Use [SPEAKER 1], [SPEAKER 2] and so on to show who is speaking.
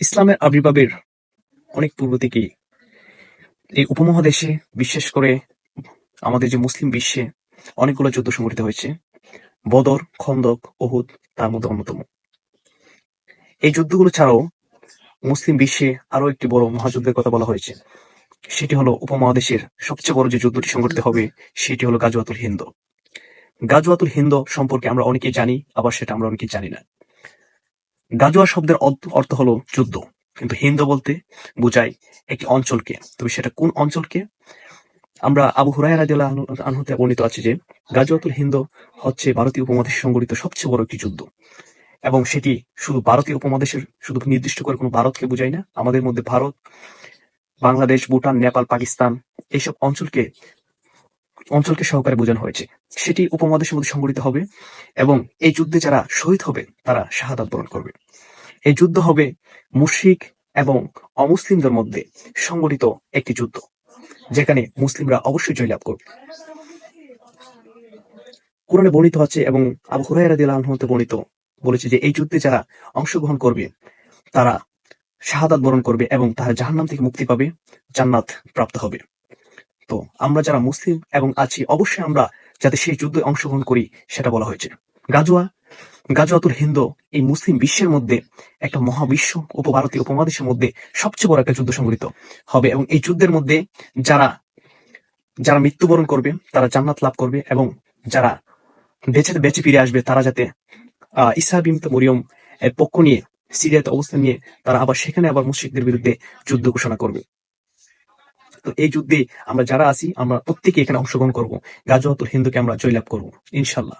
[SPEAKER 1] ইসলামের আবির্ভাবের অনেক পূর্ব থেকেই এই উপমহাদেশে, বিশেষ করে আমাদের যে মুসলিম বিশ্বে অনেকগুলো যুদ্ধ সংঘটিত হয়েছে। বদর, খন্দক ওহুদ তার মধ্যে অন্যতম। এই যুদ্ধগুলো ছাড়াও মুসলিম বিশ্বে আরও একটি বড় মহাযুদ্ধের কথা বলা হয়েছে। সেটি হলো উপমহাদেশের সবচেয়ে বড় যে যুদ্ধটি সংঘটিত হবে, সেটি হলো গাজওয়াতুল হিন্দ। গাজওয়াতুল হিন্দ সম্পর্কে আমরা অনেকেই জানি, আবার সেটা আমরা অনেকেই জানি না। গাজোয়া শব্দের অর্থ- হলো যুদ্ধ। কিন্তু হিন্দ বলতে বোঝায় একটি অঞ্চলকে। তবে সেটা কোন অঞ্চলকে? আমরা আবু হুরাই আনহু- আনহুতে বর্ণিত আছে যে, গাজওয়াতুল হিন্দ হচ্ছে ভারতীয় উপমহাদেশে সংগঠিত সবচেয়ে বড় একটি যুদ্ধ। এবং সেটি শুধু ভারতীয় উপমহাদেশের, শুধু নির্দিষ্ট করে কোনো ভারতকে বোঝায় না। আমাদের মধ্যে ভারত, বাংলাদেশ, ভুটান, নেপাল, পাকিস্তান, এইসব অঞ্চলকে অঞ্চলকে সহকারে বোঝানো হয়েছে। সেটি উপমহাদেশের মধ্যে সংগঠিত হবে এবং এই যুদ্ধে যারা শহীদ হবে, তারা শাহাদাত বরণ করবে। এই যুদ্ধ হবে মুশরিক এবং অমুসলিমদের মধ্যে সংগঠিত একটি যুদ্ধ, যেখানে মুসলিমরা অবশ্যই জয়লাভ করবে। কোরআনে বর্ণিত আছে এবং আবু হুরায়রা দিল আনহতে বর্ণিত বলেছে যে, এই যুদ্ধে যারা অংশগ্রহণ করবে, তারা শাহাদাত বরণ করবে এবং তারা জাহান্নাম থেকে মুক্তি পাবে, জান্নাত প্রাপ্ত হবে। তো আমরা যারা মুসলিম এবং আছি, অবশ্যই আমরা যাতে সেই যুদ্ধে অংশগ্রহণ করি, সেটা বলা হয়েছে। গাজোয়া গাজওয়াতুল হিন্দ এই মুসলিম বিশ্বের মধ্যে একটা মহাবিশ্ব উপভারতীয় উপমহাদেশের মধ্যে সবচেয়ে বড় একটা যুদ্ধ সংঘটিত হবে এবং এই যুদ্ধের মধ্যে যারা যারা মৃত্যুবরণ করবে, তারা জান্নাত লাভ করবে এবং যারা বেঁচে বেঁচে ফিরে আসবে, তারা যাতে আহ ইসা বিমত মরিয়ম এর পক্ষ নিয়ে, সিরিয়াতে অবস্থান নিয়ে তারা আবার সেখানে আবার মুশ্রিকদের বিরুদ্ধে যুদ্ধ ঘোষণা করবে। তো এই যুদ্ধে আমরা যারা আছি, আমরা প্রত্যেকে এখানে অংশগ্রহণ করব। গাজওয়াতুল হিন্দুকে আমরা জয়লাভ করব ইনশাল্লাহ